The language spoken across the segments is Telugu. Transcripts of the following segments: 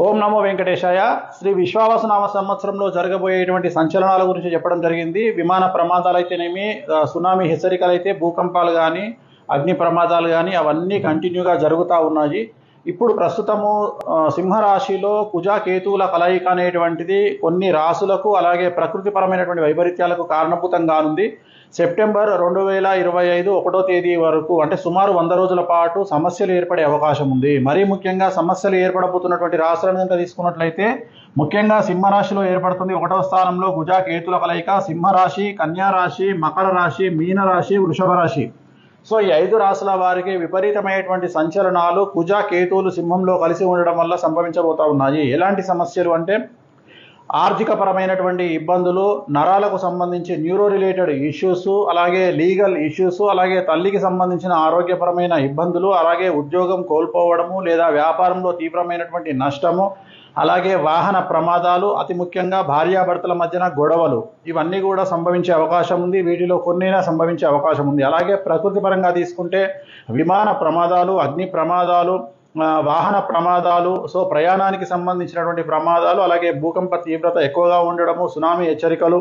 ఓం నమో వెంకటేశాయ. శ్రీ విశ్వావసనామ సంవత్సరంలో జరగబోయేటువంటి సంచలనాల గురించి చెప్పడం జరిగింది. విమాన ప్రమాదాలు అయితేనేమి సునామీ హెచ్చరికలు అయితే భూకంపాలు కానీ అగ్ని ప్రమాదాలు కానీ అవన్నీ కంటిన్యూగా జరుగుతూ ఉన్నాయి. ఇప్పుడు ప్రస్తుతము సింహరాశిలో కుజాకేతువుల కలయిక అనేటువంటిది కొన్ని రాసులకు అలాగే ప్రకృతిపరమైనటువంటి వైపరీత్యాలకు కారణభూతం కానుంది సెప్టెంబర్ రెండు వేల ఇరవై ఐదు ఒకటో తేదీ వరకు అంటే సుమారు వంద రోజుల పాటు సమస్యలు ఏర్పడే అవకాశం ఉంది. మరీ ముఖ్యంగా సమస్యలు ఏర్పడబోతున్నటువంటి రాశులను కనుక తీసుకున్నట్లయితే ముఖ్యంగా సింహరాశిలో ఏర్పడుతుంది ఒకటవ స్థానంలో కుజా కేతుల కలయిక సింహరాశి కన్యా రాశి మకర రాశి మీనరాశి వృషభ రాశి. సో ఈ ఐదు రాశుల వారికి విపరీతమైనటువంటి సంచలనాలు కుజ కేతువులు సింహంలో కలిసి ఉండడం వల్ల సంభవించబోతా ఉన్నాయి. ఎలాంటి సమస్యలు అంటే ఆర్థికపరమైనటువంటి ఇబ్బందులు నరాలకు సంబంధించి న్యూరో రిలేటెడ్ ఇష్యూస్ అలాగే లీగల్ ఇష్యూస్ అలాగే తల్లికి సంబంధించిన ఆరోగ్యపరమైన ఇబ్బందులు అలాగే ఉద్యోగం కోల్పోవడము లేదా వ్యాపారంలో తీవ్రమైనటువంటి నష్టము అలాగే వాహన ప్రమాదాలు అతి ముఖ్యంగా భార్యాభర్తల మధ్యన గొడవలు. ఇవన్నీ కూడా సంభవించే అవకాశం ఉంది. వీటిలో కొన్నైనా సంభవించే అవకాశం ఉంది. అలాగే ప్రకృతి పరంగా తీసుకుంటే విమాన ప్రమాదాలు అగ్ని ప్రమాదాలు వాహన ప్రమాదాలు సో ప్రయాణానికి సంబంధించినటువంటి ప్రమాదాలు అలాగే భూకంప తీవ్రత ఎక్కువగా ఉండడము సునామీ హెచ్చరికలు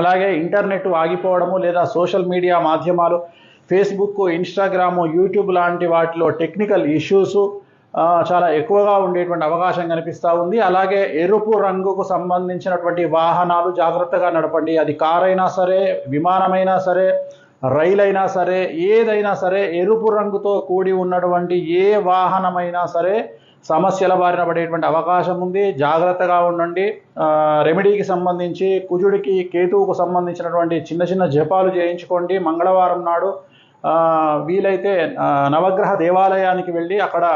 అలాగే ఇంటర్నెట్ ఆగిపోవడము లేదా సోషల్ మీడియా మాధ్యమాలు ఫేస్బుక్ ఇన్స్టాగ్రాము యూట్యూబ్ లాంటి వాటిలో టెక్నికల్ ఇష్యూస్ చాలా ఎక్కువగా ఉండేటువంటి అవకాశం కనిపిస్తూ ఉంది. అలాగే ఎరుపు రంగుకు సంబంధించినటువంటి వాహనాలు జాగ్రత్తగా నడపండి. అది కారైనా సరే విమానమైనా సరే రైలు అయినా సరే ఏదైనా సరే ఎరుపు రంగుతో కూడి ఉన్నటువంటి ఏ వాహనమైనా సరే సమస్యల బారిన పడేటువంటి అవకాశం ఉంది. జాగ్రత్తగా ఉండండి. రెమెడీకి సంబంధించి కుజుడికి కేతువుకు సంబంధించినటువంటి చిన్న చిన్న జపాలు చేయించుకోండి. మంగళవారం నాడు వీలైతే నవగ్రహ దేవాలయానికి వెళ్ళి అక్కడ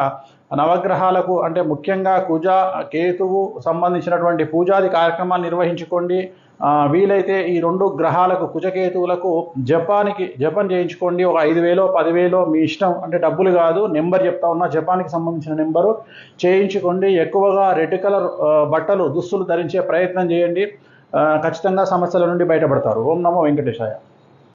నవగ్రహాలకు అంటే ముఖ్యంగా కుజ కేతువు సంబంధించినటువంటి పూజాది కార్యక్రమాలు నిర్వహించుకోండి. వీలైతే ఈ రెండు గ్రహాలకు కుజకేతువులకు జపానికి జపం చేయించుకోండి. ఒక ఐదు వేలో పదివేలో మీ ఇష్టం అంటే డబ్బులు కాదు. నెంబర్ చెప్తా ఉన్నా జపానికి సంబంధించిన నెంబరు చేయించుకోండి. ఎక్కువగా రెడ్ కలర్ బట్టలు దుస్తులు ధరించే ప్రయత్నం చేయండి. ఖచ్చితంగా సమస్యల నుండి బయటపడతారు. ఓం నమో వెంకటేశాయ.